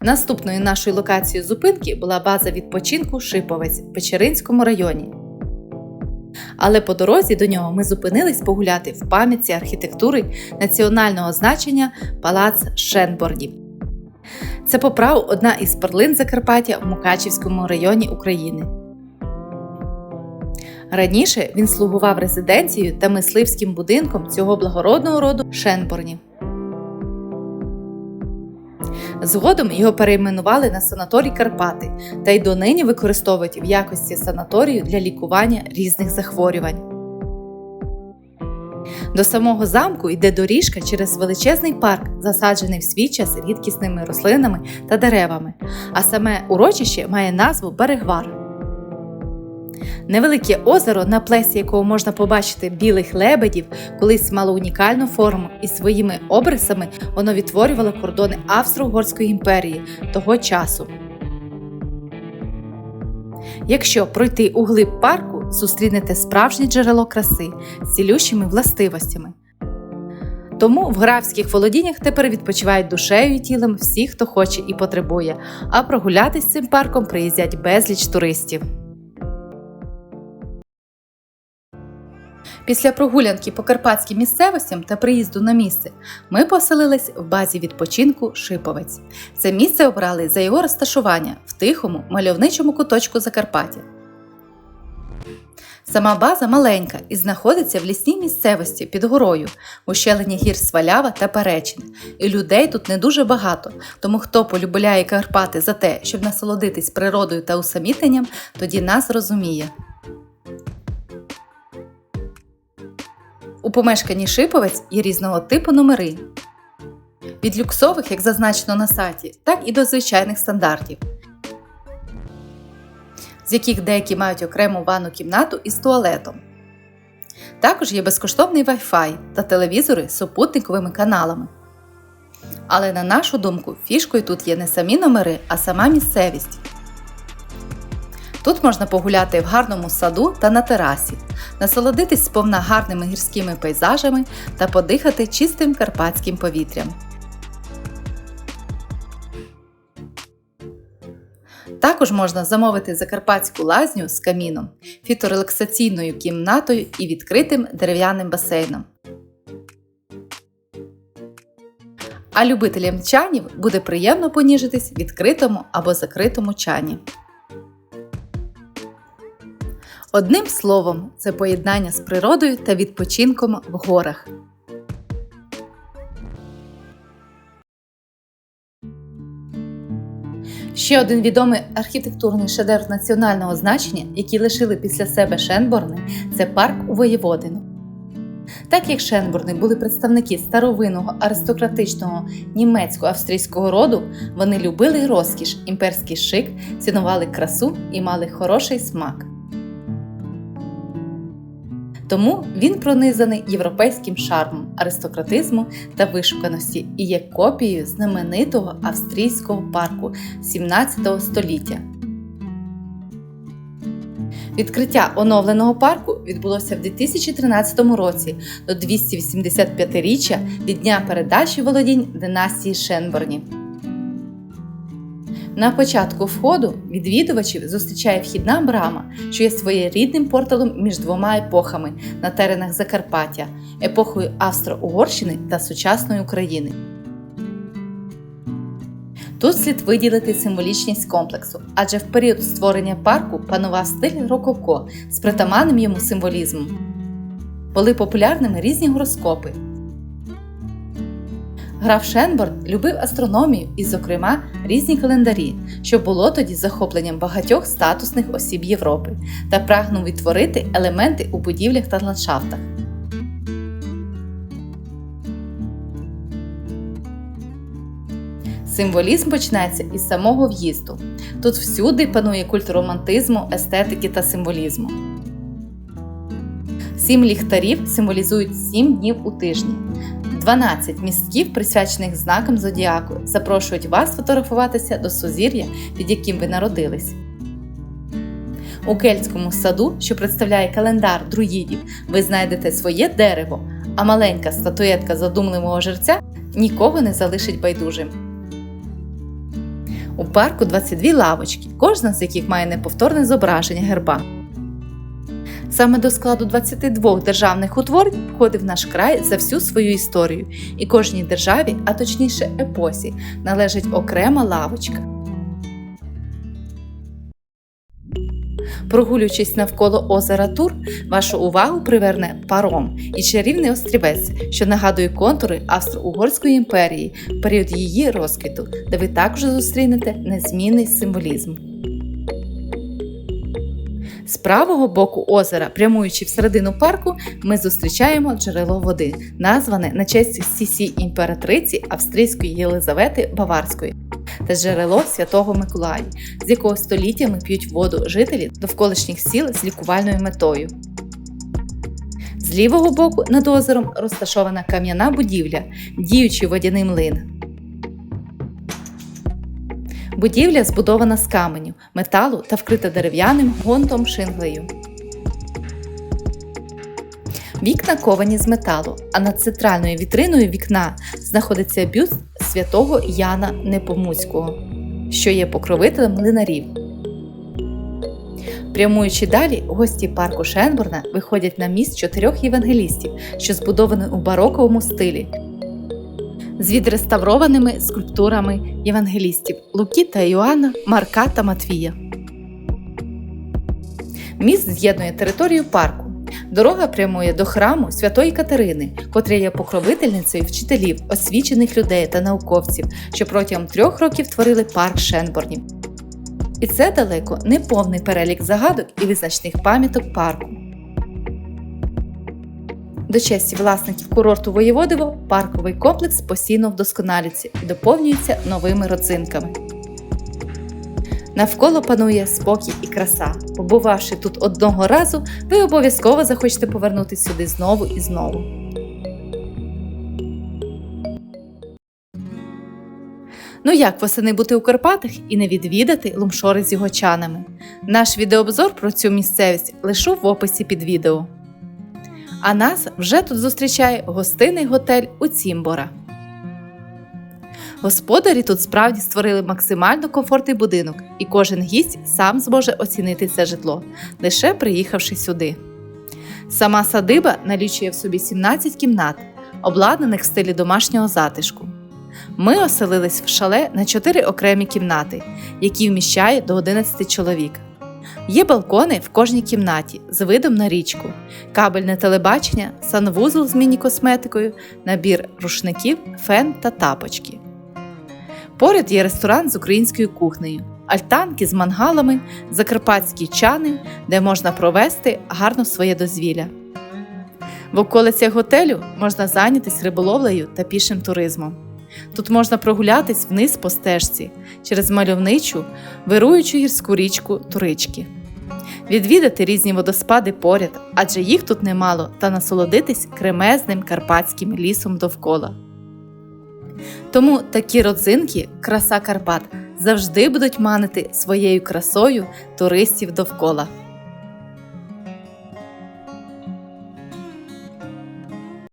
Наступною нашою локацією зупинки була база відпочинку Шиповець в Печеринському районі. Але по дорозі до нього ми зупинились погуляти в пам'ятці архітектури національного значення Палац Шенборнів. Це по праву одна із перлин Закарпаття в Мукачівському районі України. Раніше він слугував резиденцією та мисливським будинком цього благородного роду Шенборнів. Згодом його перейменували на санаторій Карпати та й донині використовують в якості санаторію для лікування різних захворювань. До самого замку йде доріжка через величезний парк, засаджений в свій час рідкісними рослинами та деревами, а саме урочище має назву Берегвар. Невелике озеро, на плесі якого можна побачити білих лебедів, колись мало унікальну форму і своїми обрисами воно відтворювало кордони Австро-Угорської імперії того часу. Якщо пройти у глиб парку, зустрінете справжнє джерело краси з цілющими властивостями. Тому в графських володіннях тепер відпочивають душею і тілом всі, хто хоче і потребує, а прогулятись цим парком приїздять безліч туристів. Після прогулянки по карпатським місцевостям та приїзду на місце ми поселились в базі відпочинку Шиповець. Це місце обрали за його розташування в тихому мальовничому куточку Закарпаття. Сама база маленька і знаходиться в лісній місцевості під горою, в ущелині гір Свалява та Перечин. І людей тут не дуже багато, тому хто полюбляє Карпати за те, щоб насолодитись природою та усамітненням, тоді нас розуміє. У помешканні Шиповець є різного типу номери. Від люксових, як зазначено на сайті, так і до звичайних стандартів, з яких деякі мають окрему ванну кімнату із туалетом. Також є безкоштовний Wi-Fi та телевізори з супутниковими каналами. Але на нашу думку, фішкою тут є не самі номери, а сама місцевість. Тут можна погуляти в гарному саду та на терасі, насолодитись сповна гарними гірськими пейзажами та подихати чистим карпатським повітрям. Також можна замовити закарпатську лазню з каміном, фіторелаксаційною кімнатою і відкритим дерев'яним басейном. А любителям чанів буде приємно поніжитись в відкритому або закритому чані. Одним словом, це поєднання з природою та відпочинком в горах. Ще один відомий архітектурний шедевр національного значення, який лишили після себе Шенборни, це парк у Воєводину. Так як Шенборни були представники старовинного аристократичного німецько-австрійського роду, вони любили розкіш, імперський шик, цінували красу і мали хороший смак. Тому він пронизаний європейським шармом, аристократизму та вишуканості і є копією знаменитого австрійського парку 17 століття. Відкриття оновленого парку відбулося в 2013 році до 285-річчя від дня передачі володінь династії Шенборнів. На початку входу відвідувачів зустрічає вхідна брама, що є своєрідним порталом між двома епохами на теренах Закарпаття епохою Австро-Угорщини та сучасної України. Тут слід виділити символічність комплексу, адже в період створення парку панував стиль рококо з притаманним йому символізмом. Були популярними різні гороскопи. Граф Шенборн любив астрономію і, зокрема, різні календарі, що було тоді захопленням багатьох статусних осіб Європи, та прагнув відтворити елементи у будівлях та ландшафтах. Символізм починається із самого в'їзду. Тут всюди панує культ романтизму, естетики та символізму. Сім ліхтарів символізують сім днів у тижні. 12 містків, присвячених знакам зодіаку, запрошують вас фотографуватися до сузір'я, під яким ви народились. У кельтському саду, що представляє календар друїдів, ви знайдете своє дерево, а маленька статуетка задумливого жерця нікого не залишить байдужим. У парку 22 лавочки, кожна з яких має неповторне зображення герба. Саме до складу 22 державних утворень входив наш край за всю свою історію, і кожній державі, а точніше епосі, належить окрема лавочка. Прогулюючись навколо озера Тур, вашу увагу приверне паром і чарівний острівець, що нагадує контури Австро-Угорської імперії в період її розквіту, де ви також зустрінете незмінний символізм. З правого боку озера, прямуючи всередину парку, ми зустрічаємо джерело води, назване на честь сісі імператриці австрійської Єлизавети Баварської та джерело святого Миколая, з якого століттями п'ють воду жителі довколишніх сіл з лікувальною метою. З лівого боку над озером розташована кам'яна будівля, діючий водяний млин. Будівля збудована з каменю, металу та вкрита дерев'яним гонтом шинглею. Вікна ковані з металу, а над центральною вітриною вікна знаходиться бюст святого Яна Непомуцького, що є покровителем млинарів. Прямуючи далі, гості парку Шенборна виходять на міст чотирьох євангелістів, що збудований у бароковому стилі, з відреставрованими скульптурами євангелістів Луки та Іоанна, Марка та Матвія. Міст з'єднує територію парку. Дорога прямує до храму Святої Катерини, котря є покровительницею вчителів, освічених людей та науковців, що протягом трьох років творили парк Шенборнів. І це далеко не повний перелік загадок і визначних пам'яток парку. До честі власників курорту Воєводиво парковий комплекс постійно вдосконалюється і доповнюється новими родзинками. Навколо панує спокій і краса. Побувавши тут одного разу, ви обов'язково захочете повернутися сюди знову і знову. Ну як восени бути у Карпатах і не відвідати лумшори з його чанами? Наш відеообзор про цю місцевість лишу в описі під відео. А нас вже тут зустрічає гостинний готель у Цімбора. Господарі тут справді створили максимально комфортний будинок, і кожен гість сам зможе оцінити це житло, лише приїхавши сюди. Сама садиба налічує в собі 17 кімнат, обладнаних в стилі домашнього затишку. Ми оселились в шале на 4 окремі кімнати, які вміщає до 11 чоловік. Є балкони в кожній кімнаті з видом на річку, кабельне телебачення, санвузол з міні-косметикою, набір рушників, фен та тапочки. Поряд є ресторан з українською кухнею, альтанки з мангалами, закарпатські чани, де можна провести гарно своє дозвілля. В околицях готелю можна зайнятися риболовлею та пішим туризмом. Тут можна прогулятись вниз по стежці через мальовничу, вируючу гірську річку Турички, відвідати різні водоспади поряд, адже їх тут немало, та насолодитись кремезним карпатським лісом довкола. Тому такі родзинки, краса Карпат, завжди будуть манити своєю красою туристів довкола.